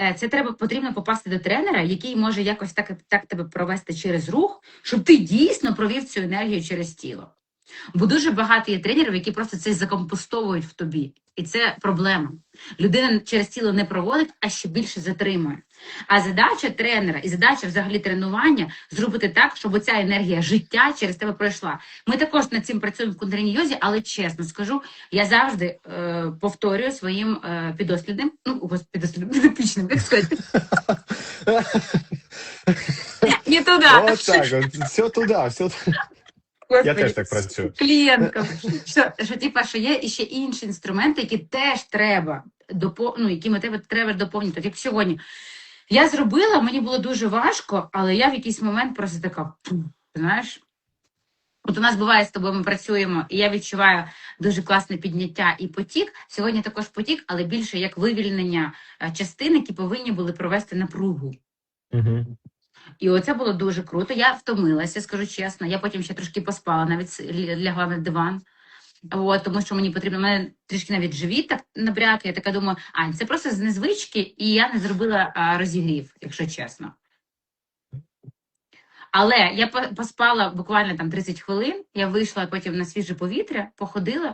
е, це треба потрібно попасти до тренера, який може якось так, так тебе провести через рух, щоб ти дійсно провів цю енергію через тіло. Бо дуже багато є тренерів, які просто це закомпостовують в тобі. І це проблема. Людина через тіло не проводить, а ще більше затримує. А задача тренера і задача взагалі тренування зробити так, щоб ця енергія життя через тебе пройшла. Ми також над цим працюємо в йозі, але чесно скажу, я завжди е, повторюю своїм е, підослідним, ну підослідним, підопічним, як сказати, не туди. Все туди, все туди. Я теж так працюю. клієнткам. Що, що, типа, що є іще інші інструменти, які теж треба допо... ну, якими тебе треба доповнити. Як сьогодні. Я зробила, мені було дуже важко, але я в якийсь момент просто така, знаєш. От у нас буває з тобою, ми працюємо, і я відчуваю дуже класне підняття і потік. Сьогодні також потік, але більше як вивільнення е, частин, які повинні були провести напругу. Угу. І оце було дуже круто. Я втомилася, скажу чесно. Я потім ще трошки поспала, навіть лягла на диван. От, тому що мені потрібно, мене трішки навіть живіт так набряк. Я така думаю, Ань, це просто з незвички, і я не зробила а, розігрів, якщо чесно. Але я по- поспала буквально там 30 хвилин, я вийшла потім на свіже повітря, походила,